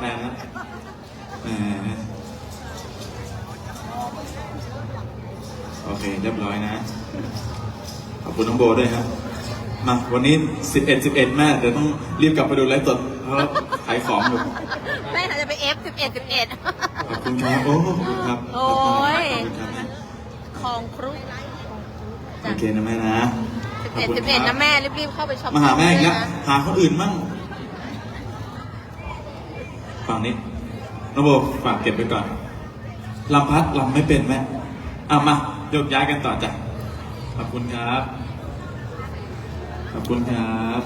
แฟนแล้วแหมโอเค เรียบร้อยนะ ขอบคุณน้องโบด้วยครับ มา วันนี้ 11 11 แม่ เดี๋ยวต้องรีบกลับไปดูไลฟ์สดเพราะขายของอยู่แม่จะไป F สิบเอ็ดสิบเอ็ดขอบคุณครับ โอ้ขอบคุณครับโอ้ยขอบคุณครับแม่คลองครุโอเคนะแม่นะสิบเอ็ดขอบคุณสิบเอ็ดครันะบแม่รีบๆเข้าไปช็อปมาหาแม่อีกแล้วนะหาคนอื่นมั่ง ฝั่งนี้น้องโบฝากเก็บไปก่อนลำพัดลำไม่เป็นแม่อะมาโยกย้ายกันต่อจ้ะขอบคุณครับ ขอบคุณครับ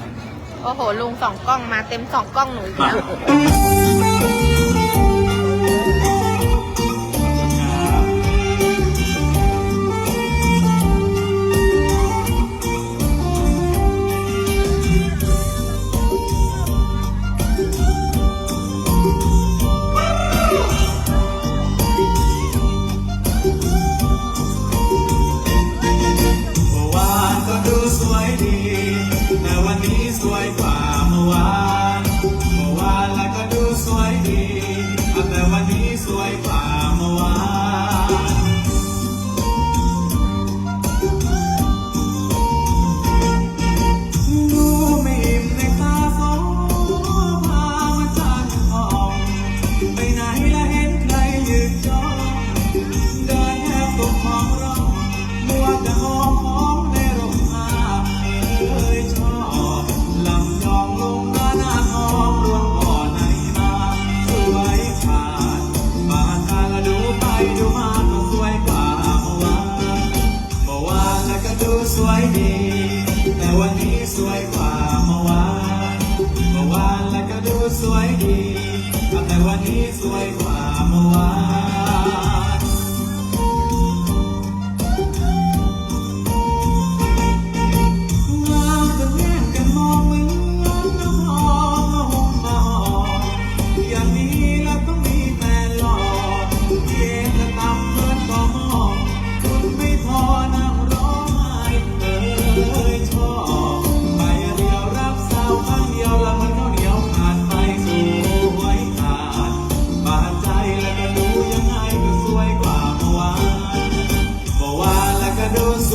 โอ้โห ลุงสองกล้องมาเต็มสองกล้องหนูอีกมา แล้ว วัน ดี แต่วันนี้สวยกว่าเมื่อวาน เมื่อวานแล้วก็ดูสวยดี แต่วันนี้สวยกว่า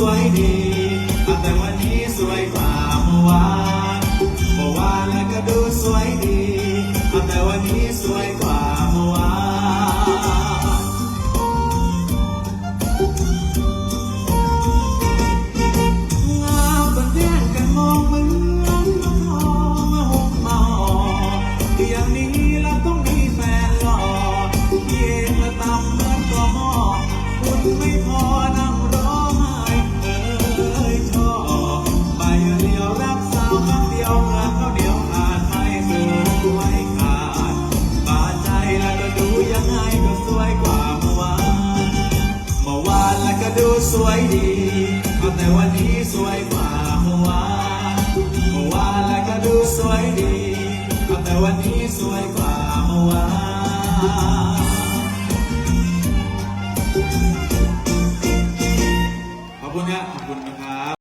ก็ดู ยวเงินเขาเดียวขาดไม่สวยขาดบาดใจแล้วก็ดูยังไงก็สวยกว่าเมื่อวานเมื่อวานแล้วก็ดูสวยดีแต่วันนี้สวยกว่าเมื่อวานเมื่อวานแล้วก็ดูสวยดีแต่วันนี้สวยกว่า